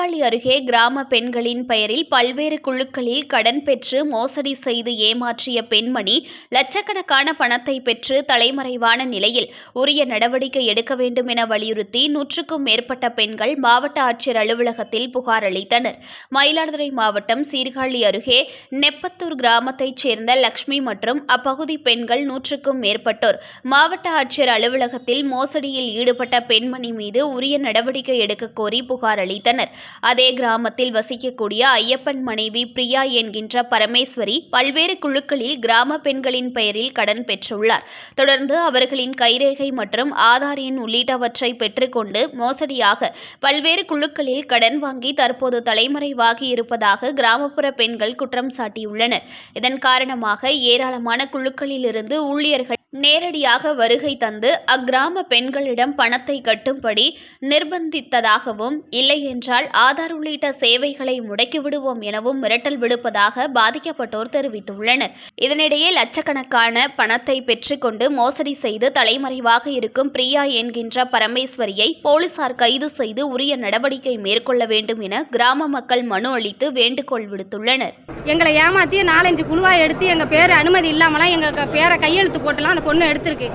அருகே கிராம பெண்களின் பெயரில் பல்வேறு குழுக்களில் கடன் பெற்று மோசடி செய்து ஏமாற்றிய பெண்மணி லட்சக்கணக்கான பணத்தை பெற்று தலைமறைவான நிலையில் உரிய நடவடிக்கை எடுக்க வேண்டும் என வலியுறுத்தி நூற்றுக்கும் மேற்பட்ட பெண்கள் மாவட்ட ஆட்சியர் அலுவலகத்தில் புகார் அளித்தனர். மயிலாடுதுறை மாவட்டம் சீர்காழி அருகே நெப்பத்தூர் கிராமத்தைச் சேர்ந்த லக்ஷ்மி மற்றும் அப்பகுதி பெண்கள் நூற்றுக்கும் மேற்பட்டோர் மாவட்ட ஆட்சியர் அலுவலகத்தில் மோசடியில் ஈடுபட்ட பெண்மணி மீது உரிய நடவடிக்கை எடுக்க கோரி புகார் அளித்தனர். அதே கிராமத்தில் வசிக்கக்கூடிய ஐயப்பன் மனைவி பிரியா என்கின்ற பரமேஸ்வரி பல்வேறு குழுக்களில் கிராம பெண்களின் பெயரில் கடன் பெற்றுள்ளார். தொடர்ந்து அவர்களின் கைரேகை மற்றும் ஆதார் எண் உள்ளிட்டவற்றை பெற்றுக்கொண்டு மோசடியாக பல்வேறு குழுக்களில் கடன் வாங்கி தற்போது தலைமறைவாகி இருப்பதாக கிராமப்புற பெண்கள் குற்றம் சாட்டியுள்ளனர். இதன் காரணமாக ஏராளமான குழுக்களிலிருந்து ஊழியர்கள் நேரடியாக வருகை தந்து அக்கிராம பெண்களிடம் பணத்தை கட்டும்படி நிர்பந்தித்ததாகவும் இல்லையென்றால் ஆதார் உள்ளிட்ட சேவைகளை முடக்கிவிடுவோம் எனவும் மிரட்டல் விடுப்பதாக பாதிக்கப்பட்டோர் தெரிவித்துள்ளனர். இதனிடையே லட்சக்கணக்கான பணத்தை பெற்றுக்கொண்டு மோசடி செய்து தலைமறைவாக இருக்கும் பிரியா என்கின்ற பரமேஸ்வரியை போலீசார் கைது செய்து உரிய நடவடிக்கை மேற்கொள்ள வேண்டும் என கிராம மக்கள் மனு அளித்து வேண்டுகோள் விடுத்துள்ளனர். எங்களை ஏமாற்றி நாலஞ்சு குழுவாக எடுத்து எங்கள் பேர் அனுமதி இல்லாமலாம் எங்கள் பேரை கையெழுத்து போட்டலாம் பொண்ணு எடுத்திருக்கு.